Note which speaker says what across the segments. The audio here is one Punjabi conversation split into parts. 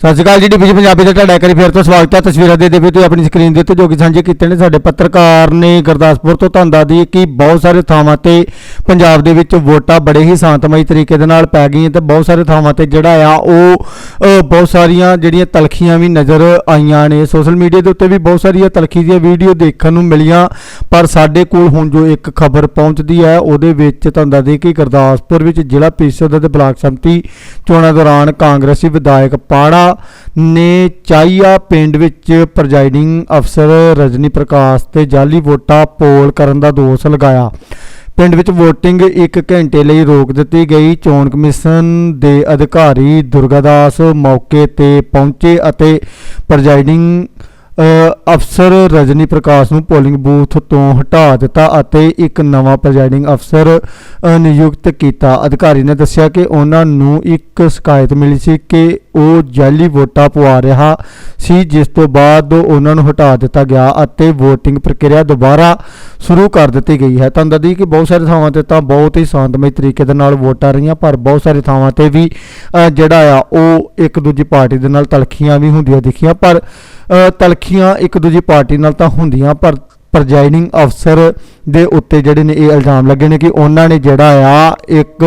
Speaker 1: ਸਤਿ ਸ਼੍ਰੀ ਅਕਾਲ ਜੀ ਡੀਪੀਜੀ ਪੰਜਾਬੀ ਦਾ ਤੁਹਾਡਾ ਇੱਕ ਫਿਰ ਤੋਂ ਸਵਾਗਤ ਹੈ। ਤਸਵੀਰਾਂ ਦੇ ਦੇਵੇ ਤੁਸੀਂ ਆਪਣੀ ਸਕਰੀਨ ਦੇ ਉੱਤੇ ਜੋ ਕਿ ਸਾਂਝੇ ਕੀਤੇ ਨੇ, ਸਾਡੇ ਪੱਤਰਕਾਰ ਨੇ ਗੁਰਦਾਸਪੁਰ ਤੋਂ ਤੁਹਾਨੂੰ ਦੱਸ ਕਿ ਬਹੁਤ ਸਾਰੇ ਥਾਵਾਂ ਤੇ ਪੰਜਾਬ ਦੇ ਵਿੱਚ ਵੋਟਾਂ ਬੜੇ ਹੀ ਸ਼ਾਂਤਮਈ ਤਰੀਕੇ ਦੇ ਨਾਲ ਪੈ ਗਈਆਂ ਤੇ ਬਹੁਤ ਸਾਰੇ ਥਾਵਾਂ ਤੇ ਜਿਹੜਾ ਆ ਉਹ ਬਹੁਤ ਸਾਰੀਆਂ ਜਿਹੜੀਆਂ ਤਲਖੀਆਂ ਵੀ ਨਜ਼ਰ ਆਈਆਂ ਨੇ। ਸੋਸ਼ਲ ਮੀਡੀਆ ਦੇ ਉੱਤੇ ਵੀ ਬਹੁਤ ਸਾਰੀਆਂ ਤਲਖੀ ਦੀਆਂ ਵੀਡੀਓ ਦੇਖਣ ਨੂੰ ਮਿਲੀਆਂ, ਪਰ ਸਾਡੇ ਕੋਲ ਹੁਣ ਜੋ ਇੱਕ ਖਬਰ ਪਹੁੰਚਦੀ ਹੈ, ਉਹਦੇ ਵਿੱਚ ਤੁਹਾਨੂੰ ਦੱਸ ਕਿ ਗੁਰਦਾਸਪੁਰ ਵਿੱਚ ਜ਼ਿਲ੍ਹਾ ਪ੍ਰੀਸ਼ਦ ਅਤੇ ਬਲਾਕ ਸੰਮਤੀ ਚੋਣਾਂ ਦੌਰਾਨ ਕਾਂਗਰਸੀ ਵਿਧਾਇਕ ਪਾੜਾ ਨੇ ਚਾਈਆ ਪਿੰਡ ਵਿੱਚ ਪ੍ਰੈਜ਼ਾਈਡਿੰਗ ਅਫਸਰ ਰਜਨੀ ਪ੍ਰਕਾਸ਼ ਤੇ ਜਾਲੀ ਵੋਟਾਂ ਪੋਲ ਕਰਨ ਦਾ ਦੋਸ਼ ਲਗਾਇਆ। ਪਿੰਡ ਵਿੱਚ VOTING 1 ਘੰਟੇ ਲਈ ਰੋਕ ਦਿੱਤੀ ਗਈ। ਚੋਣ ਕਮਿਸ਼ਨ ਦੇ ਅਧਿਕਾਰੀ ਦੁਰਗਾਦਾਸ ਮੌਕੇ ਤੇ ਪਹੁੰਚੇ ਅਤੇ ਪ੍ਰੈਜ਼ਾਈਡਿੰਗ ਅਫਸਰ ਰਜਨੀ ਪ੍ਰਕਾਸ਼ ਨੂੰ ਪੋਲਿੰਗ ਬੂਥ ਤੋਂ ਹਟਾ ਦਿੱਤਾ ਅਤੇ ਇੱਕ ਨਵਾਂ ਪ੍ਰੈਜ਼ਾਈਡਿੰਗ ਅਫਸਰ ਨਿਯੁਕਤ ਕੀਤਾ। ਅਧਿਕਾਰੀ ਨੇ ਦੱਸਿਆ ਕਿ ਉਹਨਾਂ ਨੂੰ ਇੱਕ ਸ਼ਿਕਾਇਤ ਮਿਲੀ ਸੀ ਕਿ ਉਹ ਜਾਲੀ ਵੋਟਾਂ ਪਵਾ ਰਿਹਾ ਸੀ, ਜਿਸ ਤੋਂ ਬਾਅਦ ਉਹਨਾਂ ਨੂੰ ਹਟਾ ਦਿੱਤਾ ਗਿਆ ਅਤੇ VOTING ਪ੍ਰਕਿਰਿਆ ਦੁਬਾਰਾ ਸ਼ੁਰੂ ਕਰ ਦਿੱਤੀ ਗਈ ਹੈ। ਤੁਹਾਨੂੰ ਦੱਸਦੀ ਕਿ ਬਹੁਤ ਸਾਰੇ ਥਾਵਾਂ ਤੇ ਤਾਂ ਬਹੁਤ ਹੀ ਸ਼ਾਂਤਮਈ ਤਰੀਕੇ ਦੇ ਨਾਲ ਵੋਟਾਂ ਰਹੀਆਂ, ਪਰ ਬਹੁਤ ਸਾਰੇ ਥਾਵਾਂ ਤੇ ਵੀ ਜਿਹੜਾ ਆ, ਉਹ ਇੱਕ ਦੂਜੀ ਪਾਰਟੀ ਦੇ ਨਾਲ ਤਲਖੀਆਂ ਵੀ ਹੁੰਦੀਆਂ ਦਿਖੀਆਂ, ਪਰ ਤਲਖੀਆਂ ਇੱਕ ਦੂਜੀ ਪਾਰਟੀ ਨਾਲ ਤਾਂ ਹੁੰਦੀਆਂ, ਪਰ ਪ੍ਰੈਜ਼ਾਈਡਿੰਗ ਅਫਸਰ ਦੇ ਉੱਤੇ ਜਿਹੜੇ ਨੇ ਇਹ ਇਲਜ਼ਾਮ ਲੱਗੇ ਨੇ ਕਿ ਉਹਨਾਂ ਨੇ ਜਿਹੜਾ ਆ ਇੱਕ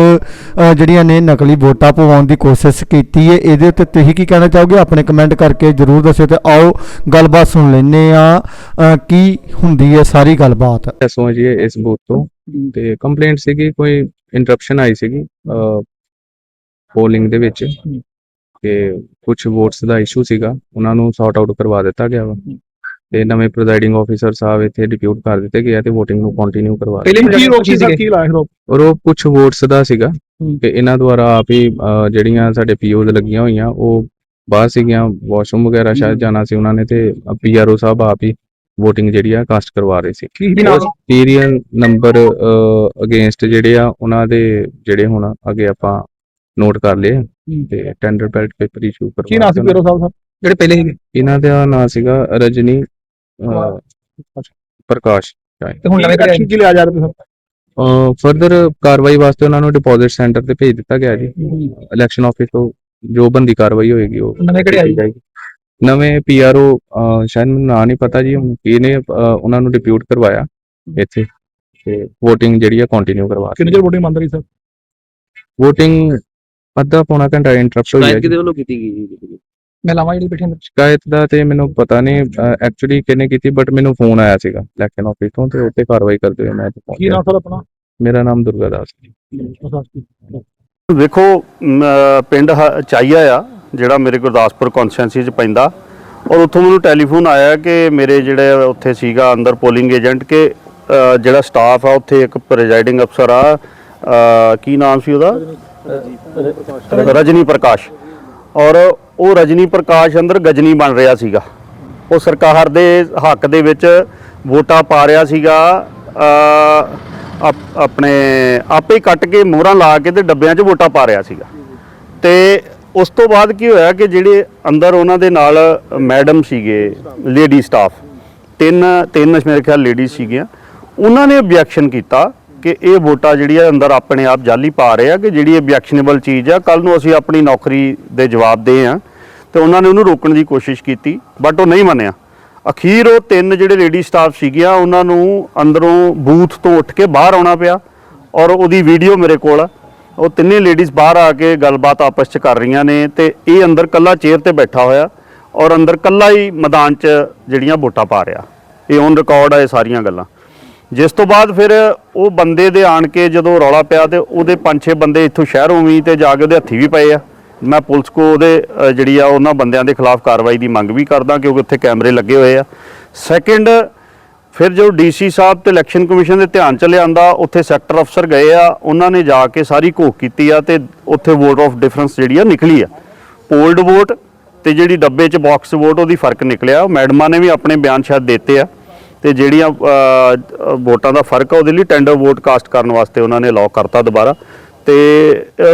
Speaker 1: ਜਿਹੜੀਆਂ ਨੇ ਨਕਲੀ ਵੋਟਾਂ ਪਵਾਉਣ ਦੀ ਕੋਸ਼ਿਸ਼ ਕੀਤੀ ਹੈ। ਇਹਦੇ ਉੱਤੇ ਤੁਸੀਂ ਕੀ ਕਹਿਣਾ ਚਾਹੋਗੇ? ਆਪਣੇ ਕਮੈਂਟ ਕਰਕੇ ਜਰੂਰ ਦੱਸਿਓ ਤੇ ਆਓ ਗੱਲਬਾਤ ਸੁਣ ਲੈਂਦੇ ਆ ਕੀ ਹੁੰਦੀ ਹੈ ਸਾਰੀ ਗੱਲਬਾਤ?
Speaker 2: ਐਸਓ ਜੀ ਇਸ ਬੂਥ ਤੋਂ ਤੇ ਕੰਪਲੇਂਟ ਸੀਗੀ ਕੋਈ ਇੰਟਰਪਸ਼ਨ ਆਈ ਸੀਗੀ ਪੋਲਿੰਗ ਦੇ ਵਿੱਚ। ਕਿ ਕੁਝ ਵੋਟਸ ਦਾ ਇਸ਼ੂ ਸੀਗਾ ਉਹਨਾਂ ਨੂੰ ਸੌਰਟ ਆਊਟ ਕਰਵਾ ਦਿੱਤਾ ਗਿਆ ਵਾ। ਤੇ ਨਵੇਂ ਪ੍ਰੈਜ਼ਾਈਡਿੰਗ ਆਫੀਸਰ ਸਾਹਿਬ ਇੱਥੇ ਡਿਪਿਊਟ ਕਰ ਦਿੱਤੇ ਗਏ ਆ ਤੇ VOTING ਨੂੰ ਕੰਟੀਨਿਊ ਕਰਵਾ ਦਿੱਤਾ
Speaker 3: ਪਹਿਲੇ ਕੀ ਰੋਕ ਸੀ ਸਰ? ਕੀ ਲਾਇਆ ਰੋਕ?
Speaker 2: ਔਰ ਉਹ ਕੁਝ ਵੋਟਸ ਦਾ ਸੀਗਾ। ਕਿ ਇਹਨਾਂ ਦੁਆਰਾ ਆਪ ਹੀ ਅਹ, ਜਿਹੜੀਆਂ ਸਾਡੇ ਪੀਓਜ਼ ਲੱਗੀਆਂ ਹੋਈਆਂ ਉਹ ਬਾਹਰ ਸੀਗੀਆਂ ਵਾਸ਼ਰੂਮ ਵਗੈਰਾ ਸ਼ਾਇਦ। ਜਾਣਾ ਸੀ ਉਹਨਾਂ ਨੇ ਤੇ ਪੀਆਰਓ ਸਾਹਿਬ ਆਪ ਹੀ VOTING ਜਿਹੜੀ ਆ ਕਾਸਟ ਕਰਵਾ ਰਹੇ ਸੀ।
Speaker 3: ਕੀ
Speaker 2: ਸੀਰੀਅਲ ਨੰਬਰ ਅਗੇਂਸਟ ਜਿਹੜੇ ਆ ਉਹਨਾਂ ਦੇ ਜਿਹੜੇ ਹੁਣ ਅੱਗੇ ਆਪਾਂ ਨੋਟ ਕਰ ਲਏ ਆ ਤੇ ਟੈਂਡਰ ਬੈਲਟ ਪੇਪਰ ਇਸ਼ੂ ਕਰਵਾ
Speaker 3: ਕੀ ਨਾਮ ਸੀ ਪੀਰੋ ਸਾਹਿਬ ਸਾਹਿਬ ਜਿਹੜੇ ਪਹਿਲੇ ਸੀਗੇ?
Speaker 2: ਇਹਨਾਂ ਦਾ ਨਾਮ ਸੀਗਾ ਰਜਨੀ ਅਹ, ਪ੍ਰਕਾਸ਼।
Speaker 3: ਤੇ ਹੁਣ ਨਵੇਂ ਕਿਹੜੇ ਕੀ ਲਿਆ ਜਾ ਰਿਹਾ
Speaker 2: ਫਰਦਰ ਕਾਰਵਾਈ ਵਾਸਤੇ ਉਹਨਾਂ ਨੂੰ ਡਿਪੋਜ਼ਿਟ ਸੈਂਟਰ ਤੇ ਭੇਜ ਦਿੱਤਾ ਗਿਆ ਜੀ। ਇਲੈਕਸ਼ਨ ਆਫਿਸ ਤੋਂ ਜੋ ਬੰਦੀ ਕਾਰਵਾਈ ਹੋਏਗੀ ਉਹ
Speaker 3: ਨਵੇਂ ਕਿਹੜੇ ਆਈ?
Speaker 2: ਕੀਤੀ ਜਾਏਗੀ। ਨਵੇਂ ਪੀਆਰਓ ਸ਼ਾਇਦ ਮੈਨੂੰ ਨਾਂ ਨਹੀਂ ਪਤਾ ਜੀ ਹੁਣ ਇਹਨੇ ਅਹ, ਉਹਨਾਂ ਨੂੰ ਡਿਪਿਊਟ ਕਰਵਾਇਆ ਇੱਥੇ। ਤੇ VOTING ਜਿਹੜੀ ਆ ਕੰਟੀਨਿਊ ਕਰਵਾ
Speaker 3: ਕਿੰਨੇ ਚਿਰ ਵੋਟਿੰਗ ਮੰਨ ਰਹੀ ਸਰ?
Speaker 2: VOTING ਅੱਧਾ ਪੌਣਾ ਘੰਟਾ ਇੰਟਰਪਟ ਹੋਈ ਹੈ
Speaker 4: ਸ਼ਿਕਾਇਤ
Speaker 2: ਜੀ।
Speaker 4: ਕਿਹਦੇ ਵੱਲੋਂ ਕੀਤੀ ਗਈ ਜੀ?
Speaker 3: ਮਹਿਲਾਵਾਂ ਜਿਹੜੀ ਬੈਠੀਆਂ ਨੇ
Speaker 2: ਸ਼ਿਕਾਇਤ ਦਾ ਤੇ ਮੈਨੂੰ ਪਤਾ ਨਹੀਂ ਐਕਚੁਅਲੀ ਕਿਹਨੇ ਕੀਤੀ ਬਟ ਮੈਨੂੰ ਫੋਨ ਆਇਆ ਸੀਗਾ ਇਲੈਕਸ਼ਨ ਆਫਿਸ ਤੋਂ ਤੇ ਉੱਤੇ ਕਾਰਵਾਈ ਕਰਦੇ ਹੋਏ ਮੈਂ ਇੱਥੇ
Speaker 3: ਕੀ ਨਾਮ ਸਰ ਆਪਣਾ?
Speaker 2: ਮੇਰਾ ਨਾਮ ਦੁਰਗਾ ਦਾਸ ਜੀ।
Speaker 5: ਵੇਖੋ ਮ, ਪਿੰਡ ਹ- ਚਾਈਆ ਆ ਜਿਹੜਾ ਮੇਰੇ ਗੁਰਦਾਸਪੁਰ ਕੌਂਸਟੀਟੈਂਸੀ ਚ ਪੈਂਦਾ। ਔਰ ਉੱਥੋਂ ਮੈਨੂੰ ਟੈਲੀਫੋਨ ਆਇਆ ਕਿ ਮੇਰੇ ਜਿਹੜੇ ਉੱਥੇ ਸੀਗਾ ਅੰਦਰ ਪੋਲਿੰਗ ਏਜੰਟ ਕਿ ਅ, ਜਿਹੜਾ ਸਟਾਫ ਆ ਉੱਥੇ ਇੱਕ ਪ੍ਰੈਜ਼ਾਈਡਿੰਗ ਅਫਸਰ ਆ। ਅ, ਕੀ ਨਾਮ ਸੀ ਉਹਦਾ? ਰਜਨੀ ਪ੍ਰਕਾਸ਼। ਔਰ ਉਹ ਰਜਨੀ ਪ੍ਰਕਾਸ਼ ਅੰਦਰ ਗਜਨੀ ਬਣ ਰਿਹਾ ਸੀਗਾ। ਉਹ ਸਰਕਾਰ ਦੇ ਹੱਕ ਦੇ ਵਿੱਚ ਵੋਟਾਂ ਪਾ ਰਿਹਾ ਸੀਗਾ। ਆਪ- ਆਪਣੇ ਆਪੇ ਕੱਟ ਕੇ ਮੋਹਰਾਂ ਲਾ ਕੇ ਤੇ ਡੱਬਿਆਂ 'ਚ ਵੋਟਾਂ ਪਾ ਰਿਹਾ ਸੀਗਾ। ਤੇ ਉਸ ਤੋਂ ਬਾਅਦ ਕੀ ਹੋਇਆ ਕਿ ਜਿਹੜੇ ਅੰਦਰ ਉਹਨਾਂ ਦੇ ਨਾਲ ਮੈਡਮ ਸੀਗੇ, ਲੇਡੀ ਸਟਾਫ, ਤਿੰਨ ਤਿੰਨ ਮੇਰੇ ਖਿਆਲ ਲੇਡੀ ਸੀਗੀਆਂ, ਉਹਨਾਂ ਨੇ ਆਬਜੈਕਸ਼ਨ ਕੀਤਾ। ਕਿ ਇਹ ਵੋਟਾਂ ਜਿਹੜੀ ਆ ਅੰਦਰ ਆਪਣੇ ਆਪ ਜਾਲੀ ਪਾ ਰਹੇ ਆ ਕਿ ਜਿਹੜੀ ਆਬਜੈਕਸ਼ਨੇਬਲ ਚੀਜ਼ ਆ ਕੱਲ ਨੂੰ ਅਸੀਂ ਆਪਣੀ ਨੌਕਰੀ ਦੇ ਜਵਾਬ ਦੇ ਆ ਤੇ ਉਹਨਾਂ ਨੇ ਉਹਨੂੰ ਰੋਕਣ ਦੀ ਕੋਸ਼ਿਸ਼ ਕੀਤੀ ਬਟ ਉਹ ਨਹੀਂ ਮੰਨਿਆ। ਅਖੀਰ ਉਹ ਤਿੰਨ ਜਿਹੜੇ ਲੇਡੀ ਸਟਾਫ ਸੀਗੀਆਂ, ਉਹਨਾਂ ਨੂੰ ਅੰਦਰੋਂ ਬੂਥ ਤੋਂ ਉੱਠ ਕੇ ਬਾਹਰ ਆਉਣਾ ਪਿਆ ਔਰ ਉਹਦੀ ਵੀਡੀਓ ਮੇਰੇ ਕੋਲ ਆ। ਉਹ ਤਿੰਨੇ ਲੇਡੀਜ਼ ਬਾਹਰ ਆ ਕੇ ਗੱਲਬਾਤ ਆਪਸ ਚ ਕਰ ਰਹੀਆਂ ਨੇ ਤੇ ਇਹ ਅੰਦਰ ਕੱਲਾ ਚੇਅਰ ਤੇ ਬੈਠਾ ਹੋਇਆ ਔਰ ਅੰਦਰ ਕੱਲਾ ਹੀ ਮੈਦਾਨ 'ਚ ਜਿਹੜੀਆਂ ਵੋਟਾਂ ਪਾ ਰਿਹਾ। ਇਹ ਔਨ ਰਿਕਾਰਡ ਆ ਇਹ ਸਾਰੀਆਂ ਗੱਲਾਂ। ਜਿਸ ਤੋਂ ਬਾਅਦ ਫਿਰ ਉਹ ਬੰਦੇ ਦੇ ਆਣ ਕੇ ਜਦੋਂ ਰੌਲਾ ਪਿਆ ਤੇ ਉਹਦੇ ਪੰਜ ਛੇ ਬੰਦੇ ਇੱਥੋਂ ਸ਼ਹਿਰੋਂ ਵੀ ਤੇ ਜਾ ਕੇ ਉਹਦੇ ਹੱਥੀ ਵੀ ਪਏ ਆ। ਮੈਂ ਪੁਲਿਸ ਕੋ ਉਹਦੇ ਜਿਹੜੀ ਆ ਉਹਨਾਂ ਬੰਦਿਆਂ ਦੇ ਖਿਲਾਫ ਕਾਰਵਾਈ ਦੀ ਮੰਗ ਵੀ ਕਰਦਾ ਕਿਉਂਕਿ ਉੱਥੇ ਕੈਮਰੇ ਲੱਗੇ ਹੋਏ ਆ। ਸੈਕਿੰਡ ਫਿਰ ਜੋ ਡੀਸੀ ਸਾਹਿਬ ਤੇ ਇਲੈਕਸ਼ਨ ਕਮਿਸ਼ਨ ਦੇ ਧਿਆਨ ਚ ਲਿਆਂਦਾ, ਉੱਥੇ ਸੈਕਟਰ ਅਫਸਰ ਗਏ ਆ, ਉਹਨਾਂ ਨੇ ਜਾ ਕੇ ਸਾਰੀ ਘੋਖ ਕੀਤੀ ਆ ਤੇ ਉੱਥੇ ਵੋਟ ਆਫ ਡਿਫਰੈਂਸ ਜਿਹੜੀ ਆ ਨਿਕਲੀ ਆ। ਪੋਲਡ ਵੋਟ ਤੇ ਜਿਹੜੀ ਡੱਬੇ 'ਚ ਬਾਕਸ ਵੋਟ ਉਹਦੀ ਫ਼ਰਕ ਨਿਕਲਿਆ। ਮੈਡਮਾਂ ਨੇ ਵੀ ਆਪਣੇ ਬਿਆਨ ਸ਼ਾਇਦ ਦਿੱਤੇ ਆ। ਤੇ ਜਿਹੜੀਆਂ ਵੋਟਾਂ ਦਾ ਫ਼ਰਕ ਆ ਉਹਦੇ ਲਈ ਟੈਂਡਰ ਵੋਟ ਕਾਸਟ ਕਰਨ ਵਾਸਤੇ ਉਹਨਾਂ ਨੇ ਅਲਾਉ ਕਰਤਾ ਦੁਬਾਰਾ। ਤੇ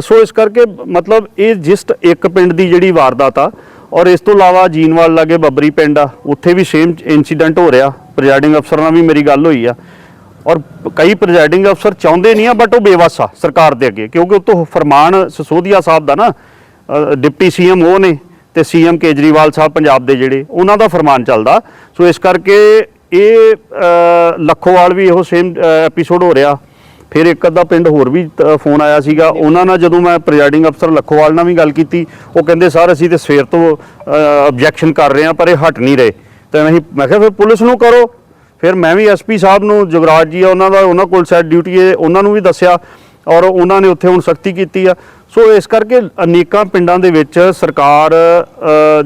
Speaker 5: ਸੋ ਇਸ ਕਰਕੇ ਮਤਲਬ ਇਹ ਜਿਸਟ ਇੱਕ ਪਿੰਡ ਦੀ ਜਿਹੜੀ ਵਾਰਦਾਤ ਆ ਔਰ ਇਸ ਤੋਂ ਇਲਾਵਾ ਜੀਨਵਾਲ ਲਾਗੇ ਬੱਬਰੀ ਪਿੰਡ ਆ ਉੱਥੇ ਵੀ ਸੇਮ ਇਨਸੀਡੈਂਟ ਹੋ ਰਿਹਾ। ਪ੍ਰੈਜ਼ਾਈਡਿੰਗ ਅਫਸਰ ਨਾਲ ਵੀ ਮੇਰੀ ਗੱਲ ਹੋਈ ਆ। ਔਰ ਕਈ ਪ੍ਰੈਜ਼ਾਈਡਿੰਗ ਅਫਸਰ ਚਾਹੁੰਦੇ ਨਹੀਂ ਆ ਬਟ ਉਹ ਬੇਵੱਸ ਆ ਸਰਕਾਰ ਦੇ ਅੱਗੇ ਕਿਉਂਕਿ ਉਹ ਤੋਂ ਫਰਮਾਨ ਸਸੋਦੀਆ ਸਾਹਿਬ ਦਾ ਨਾ ਅ, ਡਿਪਟੀ ਸੀਐਮ ਉਹ ਨੇ ਤੇ ਸੀਐਮ ਕੇਜਰੀਵਾਲ ਸਾਹਿਬ ਪੰਜਾਬ ਦੇ ਜਿਹੜੇ ਉਹਨਾਂ ਦਾ ਫਰਮਾਨ ਚੱਲਦਾ। ਸੋ ਇਸ ਕਰਕੇ ਇਹ ਲੱਖੋਵਾਲ ਵੀ ਇਹੋ ਸੇਮ ਐਪੀਸੋਡ ਹੋ ਰਿਹਾ। ਫਿਰ ਇੱਕ ਅੱਧਾ ਪਿੰਡ ਹੋਰ ਵੀ ਫੋਨ ਆਇਆ ਸੀਗਾ। ਉਹਨਾਂ ਨਾਲ ਜਦੋਂ ਮੈਂ ਪ੍ਰੈਜ਼ਾਈਡਿੰਗ ਅਫਸਰ ਲੱਖੋਵਾਲ ਨਾਲ ਵੀ ਗੱਲ ਕੀਤੀ, ਉਹ ਕਹਿੰਦੇ, ਸਰ, ਅਸੀਂ ਤੇ ਸਵੇਰ ਤੋਂ ਆਬਜੈਕਸ਼ਨ ਕਰ ਰਹੇ ਹਾਂ, ਪਰ ਇਹ ਹਟ ਨਹੀਂ ਰਹੇ। ਤਾਂ ਅਸੀਂ, ਮੈਂ ਕਿਹਾ, ਫਿਰ ਪੁਲਿਸ ਨੂੰ ਕਰੋ। ਫਿਰ ਮੈਂ ਵੀ ਐਸਪੀ ਸਾਹਿਬ ਨੂੰ, ਜਗਰਾਜ ਜੀ ਆ, ਉਹਨਾਂ ਦਾ, ਉਹਨਾਂ ਕੋਲ ਸੈਟ ਡਿਊਟੀ ਹੈ, ਉਹਨਾਂ ਨੂੰ ਵੀ ਦੱਸਿਆ। ਔਰ ਉਹਨਾਂ ਨੇ ਉੱਥੇ ਹੁਣ ਸਖਤੀ ਕੀਤੀ ਆ। ਸੋ ਇਸ ਕਰਕੇ ਅਨੇਕਾਂ ਪਿੰਡਾਂ ਦੇ ਵਿੱਚ ਸਰਕਾਰ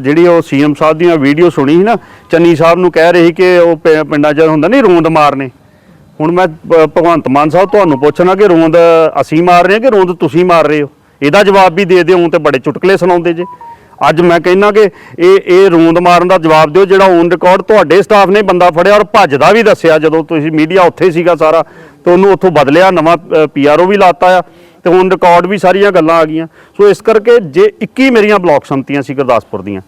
Speaker 5: ਜਿਹੜੀ ਉਹ ਸੀਐਮ ਸਾਹਿਬ ਦੀਆਂ ਵੀਡੀਓ ਸੁਣੀ ਸੀ ਨਾ, ਚੰਨੀ ਸਾਹਿਬ ਨੂੰ ਕਹਿ ਰਹੀ ਕਿ ਉਹ ਪਿੰਡਾਂ 'ਚ ਹੁੰਦਾ ਨਹੀਂ ਰੋਂਦ ਮਾਰਨੇ। ਹੁਣ ਮੈਂ ਭਗਵੰਤ ਮਾਨ ਸਾਹਿਬ ਤੁਹਾਨੂੰ ਪੁੱਛਣਾ ਕਿ ਰੋਂਦ ਅਸੀਂ ਮਾਰ ਰਹੇ ਹਾਂ ਕਿ ਰੋਂਦ ਤੁਸੀਂ ਮਾਰ ਰਹੇ ਹੋ? ਇਹਦਾ ਜਵਾਬ ਵੀ ਦੇ ਦਿਓ ਤੇ ਬੜੇ ਚੁਟਕਲੇ ਸੁਣਾਉਂਦੇ ਜੇ। ਅੱਜ ਮੈਂ ਕਹਿੰਦਾ ਕਿ ਇਹ ਇਹ ਰੋਂਦ ਮਾਰਨ ਦਾ ਜਵਾਬ ਦਿਓ, ਜਿਹੜਾ ਔਨ ਰਿਕਾਰਡ ਤੁਹਾਡੇ ਸਟਾਫ ਨੇ ਬੰਦਾ ਫੜਿਆ ਔਰ ਭੱਜਦਾ ਵੀ ਦੱਸਿਆ ਜਦੋਂ ਤੁਸੀਂ ਮੀਡੀਆ ਉੱਥੇ ਸੀਗਾ ਸਾਰਾ, ਤੇ ਉਹਨੂੰ ਉੱਥੋਂ ਬਦਲਿਆ, ਨਵਾਂ ਪੀਆਰਓ ਵੀ ਲਾਤਾ ਆ। ਤੇ ਹੁਣ ਰਿਕਾਰਡ ਵੀ ਸਾਰੀਆਂ ਗੱਲਾਂ ਆ ਗਈਆਂ। ਸੋ ਇਸ ਕਰਕੇ ਜੇ 21 ਮੇਰੀਆਂ ਬਲਾਕ ਸੰਮਤੀਆਂ ਸੀ ਗੁਰਦਾਸਪੁਰ ਦੀਆਂ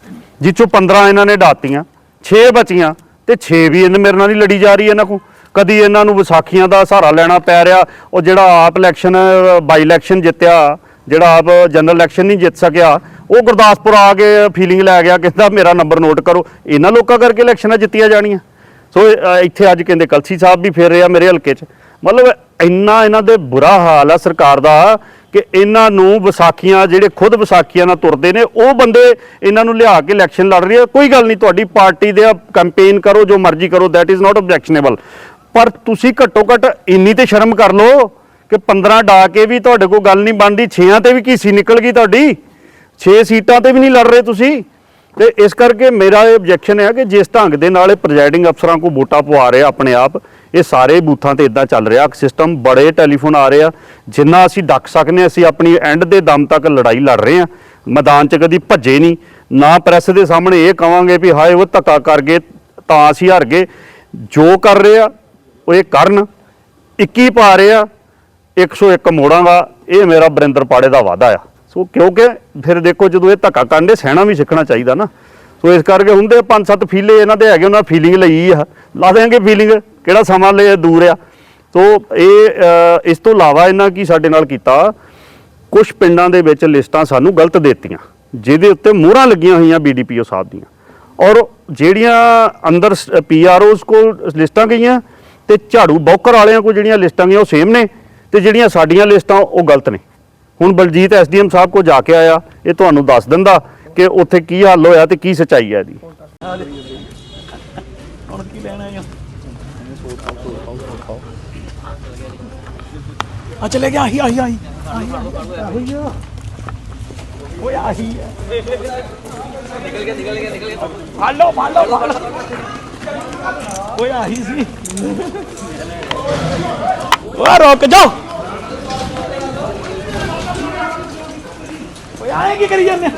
Speaker 5: ਜਿਸ ਚੋਂ 15 ਇਹਨਾਂ ਨੇ ਡਾਤੀਆਂ 6 ਬਚੀਆਂ ਤੇ 6 ਵੀ ਇਹਨਾਂ ਮੇਰੇ ਨਾਲ ਹੀ ਲੜੀ ਜਾ ਰਹੀ ਇਹਨਾਂ ਕੋ ਕਦੀ ਇਹਨਾਂ ਨੂੰ ਵਿਸਾਖੀਆਂ ਦਾ ਸਹਾਰਾ ਲੈਣਾ ਪੈ ਰਿਹਾ, ਉਹ ਜਿਹੜਾ ਆਪ ਇਲੈਕਸ਼ਨ ਬਾਈ ਇਲੈਕਸ਼ਨ ਜਿੱਤਿਆ, ਜਿਹੜਾ ਆਪ ਜਨਰਲ ਇਲੈਕਸ਼ਨ ਨਹੀਂ ਜਿੱਤ ਸਕਿਆ, ਉਹ ਗੁਰਦਾਸਪੁਰ ਆ ਕੇ ਫੀਲਿੰਗ ਲੈ ਗਿਆ, ਕਹਿੰਦਾ ਮੇਰਾ ਨੰਬਰ ਨੋਟ ਕਰੋ। ਇਹਨਾਂ ਲੋਕਾਂ ਕਰਕੇ ਇਲੈਕਸ਼ਨਾਂ ਜਿੱਤੀਆਂ ਜਾਣੀਆਂ। ਸੋ ਇੱਥੇ ਅੱਜ ਕਹਿੰਦੇ ਕਲਸੀ ਸਾਹਿਬ ਵੀ ਫਿਰ ਰਿਹਾ ਮੇਰੇ ਹਲਕੇ 'ਚ। ਮਤਲਬ ਇੰਨਾ ਇਹਨਾਂ ਦੇ ਬੁਰਾ ਹਾਲ ਆ ਸਰਕਾਰ ਦਾ ਕਿ ਇਹਨਾਂ ਨੂੰ ਵਿਸਾਖੀਆਂ, ਜਿਹੜੇ ਖੁਦ ਵਿਸਾਖੀਆਂ ਨਾਲ ਤੁਰਦੇ ਨੇ, ਉਹ ਬੰਦੇ ਇਹਨਾਂ ਨੂੰ ਲਿਆ ਕੇ ਇਲੈਕਸ਼ਨ ਲੜ ਰਹੀ ਹੈ ਕੋਈ ਗੱਲ ਨਹੀਂ, ਤੁਹਾਡੀ ਪਾਰਟੀ ਦੇ ਕੈਂਪੇਨ ਕਰੋ, ਜੋ ਮਰਜ਼ੀ ਕਰੋ ਥੈਟ ਇਜ਼ ਨਾਟ ਆਬਜੈਕਸ਼ਨੇਬਲ ਪਰ ਤੁਸੀਂ ਘੱਟੋ ਘੱਟ ਇੰਨੀ ਤੇ ਸ਼ਰਮ ਕਰ ਲਓ ਕਿ 15 ਡਾ ਕੇ ਵੀ ਤੁਹਾਡੇ ਕੋਲ ਗੱਲ ਨਹੀਂ ਬਣਦੀ 6ਾਂ ਤੇ ਵੀ ਕੀਸੀ ਨਿਕਲ ਗਈ ਤੁਹਾਡੀ। 6 ਸੀਟਾਂ ਤੇ ਵੀ ਨਹੀਂ ਲੜ ਰਹੇ ਤੁਸੀਂ। ਤੇ ਇਸ ਕਰਕੇ ਮੇਰਾ ਇਹ ਆਬਜੈਕਸ਼ਨ ਹੈ ਕਿ ਜਿਸ ਢੰਗ ਦੇ ਨਾਲ ਇਹ ਪ੍ਰੈਜ਼ਾਈਡਿੰਗ ਅਫਸਰਾਂ ਕੋ ਵੋਟਾਂ ਪਵਾ ਰਹੇ ਆਪਣੇ ਆਪ ਇਹ ਸਾਰੇ ਬੂਥਾਂ ਤੇ ਇਦਾਂ ਚੱਲ ਰਿਹਾ ਸਿਸਟਮ ਬੜੇ ਟੈਲੀਫੋਨ ਆ ਰਹੇ ਆ ਜਿੰਨਾ ਅਸੀਂ ਡੱਕ ਸਕਨੇ ਹਾਂ, ਅਸੀਂ ਆਪਣੀ ਐਂਡ ਦੇ ਦਮ ਤੱਕ ਲੜਾਈ ਲੜ ਰਹੇ ਆ ਮੈਦਾਨ 'ਚ ਕਦੀ ਭੱਜੇ ਨਹੀਂ ਨਾ ਪ੍ਰੈਸ ਦੇ ਸਾਹਮਣੇ ਇਹ ਕਵਾਂਗੇ ਵੀ ਹਾਏ ਉਹ ਧੱਕਾ ਕਰ ਗਏ ਤਾਂ ਅਸੀਂ ਹਾਰ ਗਏ ਜੋ ਕਰ ਰਹੇ ਆ ਉਹ ਇਹ ਕਰਨ 21 ਪਾ ਰਹੇ ਆ 101 ਮੋੜਾਂ ਦਾ ਇਹ ਮੇਰਾ ਬਰਿੰਦਰ ਪਾੜੇ ਦਾ ਵਾਅਦਾ ਆ। ਸੋ ਕਿਉਂਕਿ ਫਿਰ ਦੇਖੋ ਜਦੋਂ ਇਹ ਧੱਕਾ ਕਰਦੇ ਸਹਿਣਾ ਵੀ ਸਿੱਖਣਾ ਚਾਹੀਦਾ ਨਾ। ਸੋ ਇਸ ਕਰਕੇ ਹੁੰਦੇ ਪੰਜ ਸੱਤ ਫੀਲੇ ਇਹਨਾਂ ਦੇ ਹੈਗੇ, ਉਹਨਾਂ ਫੀਲਿੰਗ ਲਈ ਆ। ਲਾ ਦੇਣਗੇ ਫੀਲਿੰਗ ਕਿਹੜਾ ਸਮਾਂ ਲੈ ਦੂਰ ਆ। ਸੋ ਇਹ ਇਸ ਤੋਂ ਇਲਾਵਾ ਇਹਨਾਂ ਕੀ ਸਾਡੇ ਨਾਲ ਕੀਤਾ ਕੁਝ ਪਿੰਡਾਂ ਦੇ ਵਿੱਚ ਲਿਸਟਾਂ ਸਾਨੂੰ ਗਲਤ ਦਿੱਤੀਆਂ, ਜਿਹਦੇ ਉੱਤੇ ਮੋਹਰਾਂ ਲੱਗੀਆਂ ਹੋਈਆਂ ਬੀਡੀਪੀਓ ਸਾਹਿਬ ਦੀਆਂ। ਔਰ ਜਿਹੜੀਆਂ ਅੰਦਰ ਪੀਆਰਓਸ ਕੋਲ ਲਿਸਟਾਂ ਗਈਆਂ ਤੇ ਝਾੜੂ ਬੌਕਰ ਵਾਲਿਆਂ ਕੋਲ ਜਿਹੜੀਆਂ ਲਿਸਟਾਂ ਗਈਆਂ, ਉਹ ਸੇਮ ਨੇ ਤੇ ਜਿਹੜੀਆਂ ਸਾਡੀਆਂ ਲਿਸਟਾਂ, ਉਹ ਗਲਤ ਨੇ। ਹੁਣ ਬਲਜੀਤ ਐਸਡੀਐਮ ਸਾਹਿਬ ਕੋ ਜਾ ਕੇ ਆਇਆ, ਇਹ ਤੁਹਾਨੂੰ ਦੱਸ ਦਿੰਦਾ ਕਿ ਉੱਥੇ ਕੀ ਹੱਲ ਹੋਇਆ ਤੇ ਕੀ ਸਚਾਈ ਹੈ ਇਹਦੀ।
Speaker 3: ਆ? ਚਲੇ ਗਿਆ, ਆਹੀ ਆਹੀ ਆਹੀ। ਆਹੀ ਆ। ਓਏ, ਆਹੀ ਆ। ਫੜ ਲਓ ਫੜ ਲਓ ਫੜ ਲਓ। ਓਏ, ਆਹੀ ਸੀ। ਓਏ, ਰੁਕ ਜਾ ਓਏ ਆਏ ਕੀ ਕਰੀ ਜਾਂਦੇ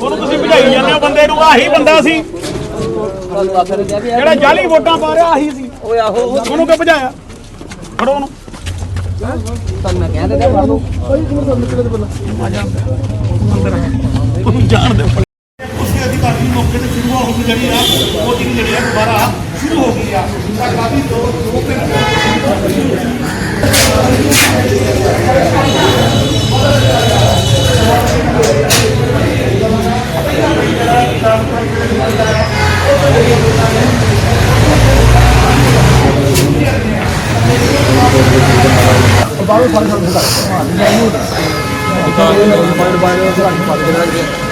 Speaker 3: ਉਹਨੂੰ ਤੁਸੀਂ ਭਜਾਈ ਜਾਂਦੇ ਹੋ ਬੰਦੇ ਨੂੰ ਆਹੀ ਬੰਦਾ ਸੀ। ਜਿਹੜਾ ਜਾਲੀ ਵੋਟਾਂ ਪਾ ਰਿਹਾ ਆਹੀ ਸੀ। ਓਏ ਆਹੋ। ਉਹਨੂੰ ਕਿਉਂ ਭਜਾਇਆ? ਫੜੋ ਉਹਨੂੰ। ਤੁਹਾਨੂੰ ਜਾਣ ਦੇ ਮੌਕੇ ਤੇ ਸ਼ੁਰੂ ਹੋ ਗਈ ਜਿਹੜੀ ਆ ਕੋਚਿੰਗ ਜਿਹੜੀ ਆ ਦੁਬਾਰਾ ਸ਼ੁਰੂ ਹੋ ਗਈ ਆ ਤਾਂ ਕਾਫੀ ਦੋ ਦੋ ਤਿੰਨ
Speaker 6: ਬਾਹਰ ਫੜ ਫੜ ਫੜ ਹਾਂ ਨਹੀਂ ਨਹੀਂ ਬਾਹਰ ਬਾਹਰ ਫੜ ਫੜ